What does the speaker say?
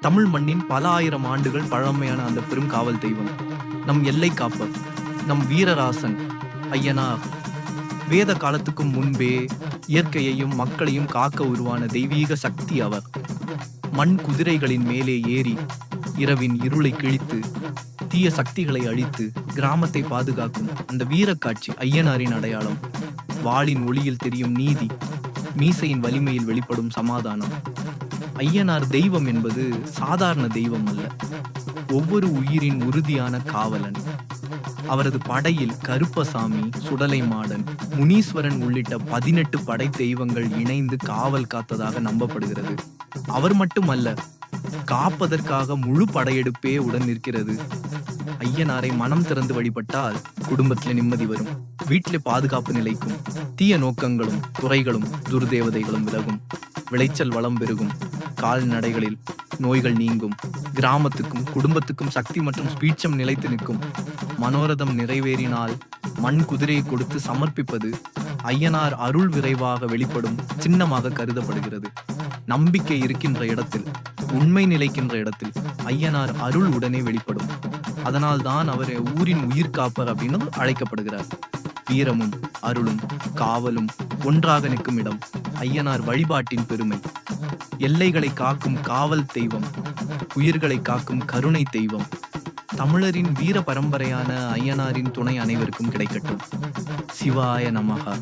தமிழ் மண்ணின் பல ஆயிரம் ஆண்டுகள் பழமையான அந்த பெரும் காவல் தெய்வம். நம் எல்லை காப்பர் நம் வீரராசன் ஐயனார். வேத காலத்துக்கும் முன்பே இயற்கையையும் மக்களையும் காக்க உருவான தெய்வீக சக்தி அவர். மண் குதிரைகளின் மேலே ஏறி இரவின் இருளை கிழித்து தீய சக்திகளை அழித்து கிராமத்தை பாதுகாக்கும் அந்த வீரக்காட்சி ஐயனாரின் அடையாளம். வாளின் ஒளியில் தெரியும் நீதி. மீசையின் வலிமையில் வெளிப்படும் சமாதானம். ஐயனார் தெய்வம் என்பது சாதாரண தெய்வம் அல்ல. ஒவ்வொரு உயிரின் உறுதியான காவலன். அவரது படையில் கருப்பசாமி சுடலை மாடன் முனீஸ்வரன் உள்ளிட்ட பதினெட்டு படை தெய்வங்கள் இணைந்து காவல் காத்ததாக நம்பப்படுகிறது. அவர் மட்டுமல்ல காப்பதற்காக முழு படையெடுப்பே உடன் நிற்கிறது. ஐயனாரை மனம் திறந்து வழிபட்டால் குடும்பத்தில் நிம்மதி வரும். வீட்டிலே பாதுகாப்பு நிலைக்கும். தீய நோக்கங்களும் துறைகளும் துர்தேவதைகளும் விலகும். விளைச்சல் வளம் பெருகும். கால்நடைகளில் நோய்கள் நீங்கும். கிராமத்துக்கும் குடும்பத்துக்கும் சக்தி மற்றும் ஸ்பீட்சம் நிலைத்து நிற்கும். மனோரதம் நிறைவேறினால் மண் குதிரையை கொடுத்து சமர்ப்பிப்பது ஐயனார் அருள் விரைவாக வெளிப்படும் சின்னமாக கருதப்படுகிறது. நம்பிக்கை இருக்கின்ற இடத்தில் உண்மை நிலைக்கின்ற இடத்தில் ஐயனார் அருள் உடனே வெளிப்படும். அதனால் தான் அவர் ஊரின் உயிர் காப்பர் அப்படின்னு அழைக்கப்படுகிறார். வீரமும் அருளும் காவலும் ஒன்றாக நிற்கும் இடம் ஐயனார் வழிபாட்டின் பெருமை. எல்லைகளை காக்கும் காவல் தெய்வம் உயிர்களை காக்கும் கருணை தெய்வம். தமிழரின் வீர பரம்பரையான ஐயனாரின் துணை அனைவருக்கும் கிடைக்கட்டும். சிவாய நமகா